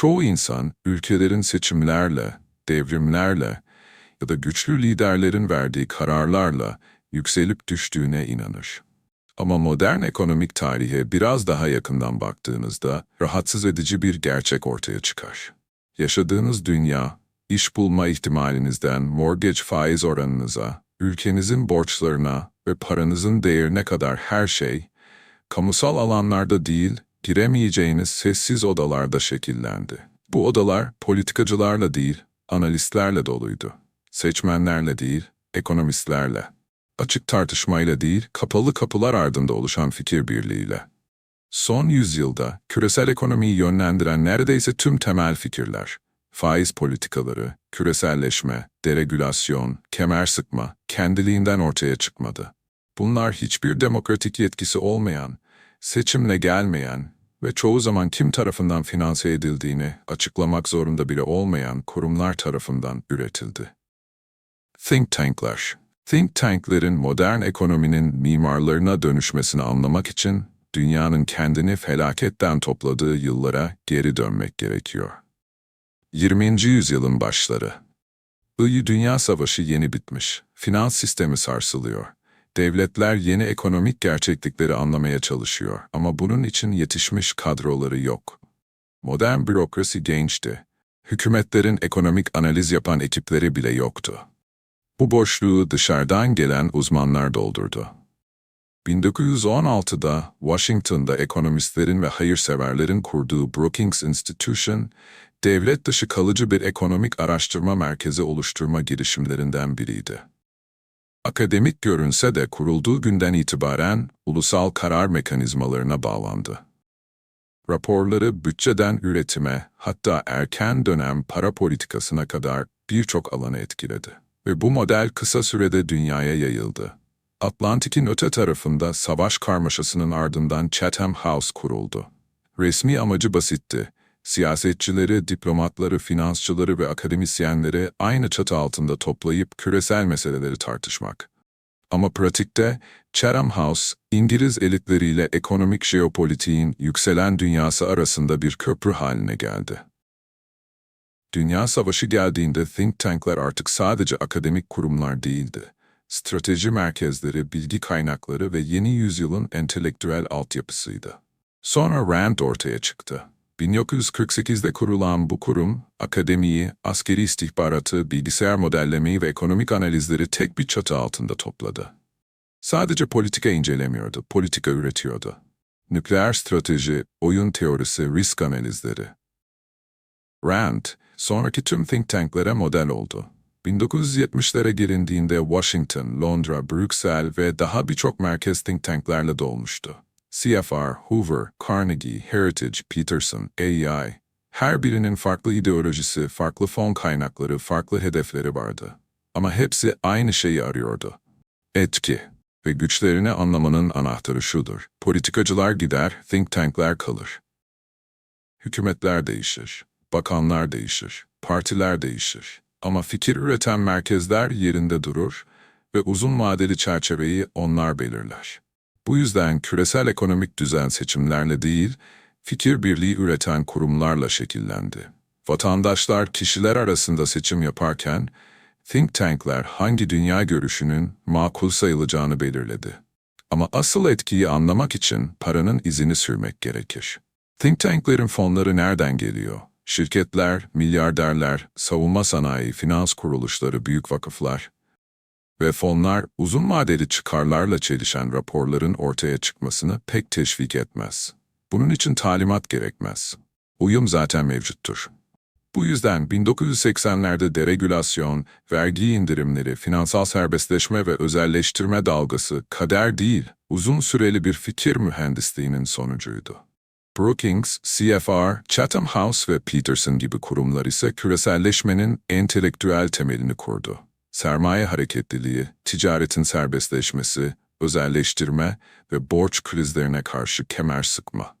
Çoğu insan ülkelerin seçimlerle, devrimlerle ya da güçlü liderlerin verdiği kararlarla yükselip düştüğüne inanır. Ama modern ekonomik tarihe biraz daha yakından baktığınızda rahatsız edici bir gerçek ortaya çıkar. Yaşadığınız dünya, iş bulma ihtimalinizden mortgage faiz oranınıza, ülkenizin borçlarına ve paranızın değerine kadar her şey, kamusal alanlarda değil, giremeyeceğiniz sessiz odalarda şekillendi. Bu odalar politikacılarla değil, analistlerle doluydu. Seçmenlerle değil, ekonomistlerle. Açık tartışmayla değil, kapalı kapılar ardında oluşan fikir birliğiyle. Son yüzyılda küresel ekonomiyi yönlendiren neredeyse tüm temel fikirler, faiz politikaları, küreselleşme, deregülasyon, kemer sıkma, kendiliğinden ortaya çıkmadı. Bunlar hiçbir demokratik yetkisi olmayan, seçimle gelmeyen ve çoğu zaman kim tarafından finanse edildiğini açıklamak zorunda bile olmayan kurumlar tarafından üretildi. Think tankler. Think tanklerin modern ekonominin mimarlarına dönüşmesini anlamak için dünyanın kendini felaketten topladığı yıllara geri dönmek gerekiyor. 20. yüzyılın başları. I. Dünya Savaşı yeni bitmiş. Finans sistemi sarsılıyor. Devletler yeni ekonomik gerçeklikleri anlamaya çalışıyor ama bunun için yetişmiş kadroları yok. Modern bürokrasi gençti. Hükümetlerin ekonomik analiz yapan ekipleri bile yoktu. Bu boşluğu dışarıdan gelen uzmanlar doldurdu. 1916'da Washington'da ekonomistlerin ve hayırseverlerin kurduğu Brookings Institution, devlet dışı kalıcı bir ekonomik araştırma merkezi oluşturma girişimlerinden biriydi. Akademik görünse de kurulduğu günden itibaren ulusal karar mekanizmalarına bağlandı. Raporları bütçeden üretime, hatta erken dönem para politikasına kadar birçok alanı etkiledi. Ve bu model kısa sürede dünyaya yayıldı. Atlantik'in öte tarafında savaş karmaşasının ardından Chatham House kuruldu. Resmi amacı basitti. Siyasetçileri, diplomatları, finansçıları ve akademisyenleri aynı çatı altında toplayıp küresel meseleleri tartışmak. Ama pratikte Chatham House, İngiliz elitleriyle ekonomik jeopolitiğin yükselen dünyası arasında bir köprü haline geldi. Dünya Savaşı geldiğinde think tankler artık sadece akademik kurumlar değildi. Strateji merkezleri, bilgi kaynakları ve yeni yüzyılın entelektüel altyapısıydı. Sonra RAND ortaya çıktı. 1948'de kurulan bu kurum, akademiyi, askeri istihbaratı, bilgisayar modellemeyi ve ekonomik analizleri tek bir çatı altında topladı. Sadece politika incelemiyordu, politika üretiyordu. Nükleer strateji, oyun teorisi, risk analizleri. RAND, sonraki tüm think tanklere model oldu. 1970'lere gelindiğinde Washington, Londra, Brüksel ve daha birçok merkez think tanklerle dolmuştu. CFR, Hoover, Carnegie, Heritage, Peterson, AEI, her birinin farklı ideolojisi, farklı fon kaynakları, farklı hedefleri vardı. Ama hepsi aynı şeyi arıyordu. Etki ve güçlerini anlamanın anahtarı şudur. Politikacılar gider, think tankler kalır. Hükümetler değişir, bakanlar değişir, partiler değişir. Ama fikir üreten merkezler yerinde durur ve uzun vadeli çerçeveyi onlar belirler. Bu yüzden küresel ekonomik düzen seçimlerle değil, fikir birliği üreten kurumlarla şekillendi. Vatandaşlar kişiler arasında seçim yaparken, think tankler hangi dünya görüşünün makul sayılacağını belirledi. Ama asıl etkiyi anlamak için paranın izini sürmek gerekir. Think tanklerin fonları nereden geliyor? Şirketler, milyarderler, savunma sanayi, finans kuruluşları, büyük vakıflar ve fonlar uzun vadeli çıkarlarla çelişen raporların ortaya çıkmasını pek teşvik etmez. Bunun için talimat gerekmez. Uyum zaten mevcuttur. Bu yüzden 1980'lerde deregülasyon, vergi indirimleri, finansal serbestleşme ve özelleştirme dalgası kader değil, uzun süreli bir fikir mühendisliğinin sonucuydu. Brookings, CFR, Chatham House ve Peterson gibi kurumlar ise küreselleşmenin entelektüel temelini kurdu. Sermaye hareketliliği, ticaretin serbestleşmesi, özelleştirme ve borç krizlerine karşı kemer sıkma.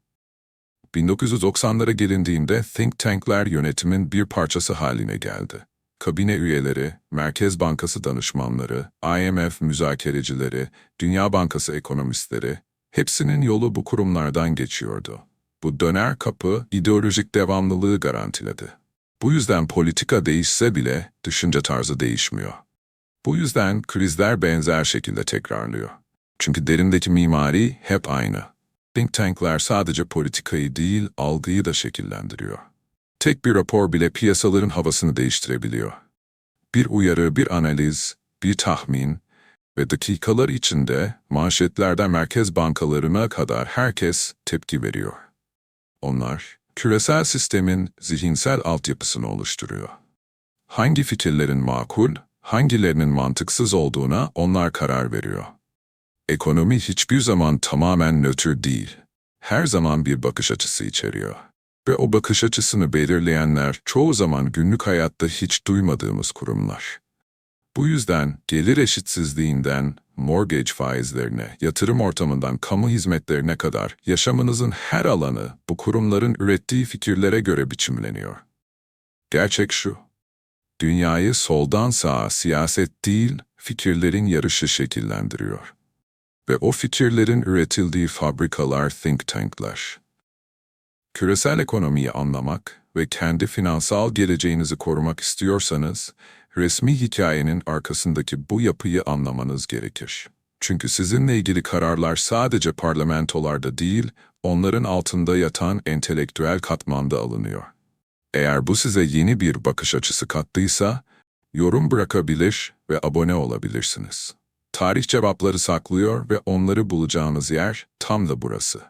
1990'lara gelindiğinde think tankler yönetimin bir parçası haline geldi. Kabine üyeleri, Merkez Bankası danışmanları, IMF müzakerecileri, Dünya Bankası ekonomistleri, hepsinin yolu bu kurumlardan geçiyordu. Bu döner kapı ideolojik devamlılığı garantiledi. Bu yüzden politika değişse bile düşünce tarzı değişmiyor. Bu yüzden krizler benzer şekilde tekrarlıyor. Çünkü derindeki mimari hep aynı. Think tankler sadece politikayı değil, algıyı da şekillendiriyor. Tek bir rapor bile piyasaların havasını değiştirebiliyor. Bir uyarı, bir analiz, bir tahmin ve dakikalar içinde manşetlerden merkez bankalarına kadar herkes tepki veriyor. Onlar, küresel sistemin zihinsel altyapısını oluşturuyor. Hangi fikirlerin makul, hangilerinin mantıksız olduğuna onlar karar veriyor. Ekonomi hiçbir zaman tamamen nötr değil. Her zaman bir bakış açısı içeriyor. Ve o bakış açısını belirleyenler çoğu zaman günlük hayatta hiç duymadığımız kurumlar. Bu yüzden gelir eşitsizliğinden mortgage faizlerine, yatırım ortamından kamu hizmetlerine kadar yaşamınızın her alanı bu kurumların ürettiği fikirlere göre biçimleniyor. Gerçek şu, dünyayı soldan sağa siyaset değil, fikirlerin yarışı şekillendiriyor. Ve o fikirlerin üretildiği fabrikalar think tanklar. Küresel ekonomiyi anlamak ve kendi finansal geleceğinizi korumak istiyorsanız, resmi hikayenin arkasındaki bu yapıyı anlamanız gerekir. Çünkü sizinle ilgili kararlar sadece parlamentolarda değil, onların altında yatan entelektüel katmanda alınıyor. Eğer bu size yeni bir bakış açısı kattıysa, yorum bırakabilir ve abone olabilirsiniz. Tarih cevapları saklıyor ve onları bulacağınız yer tam da burası.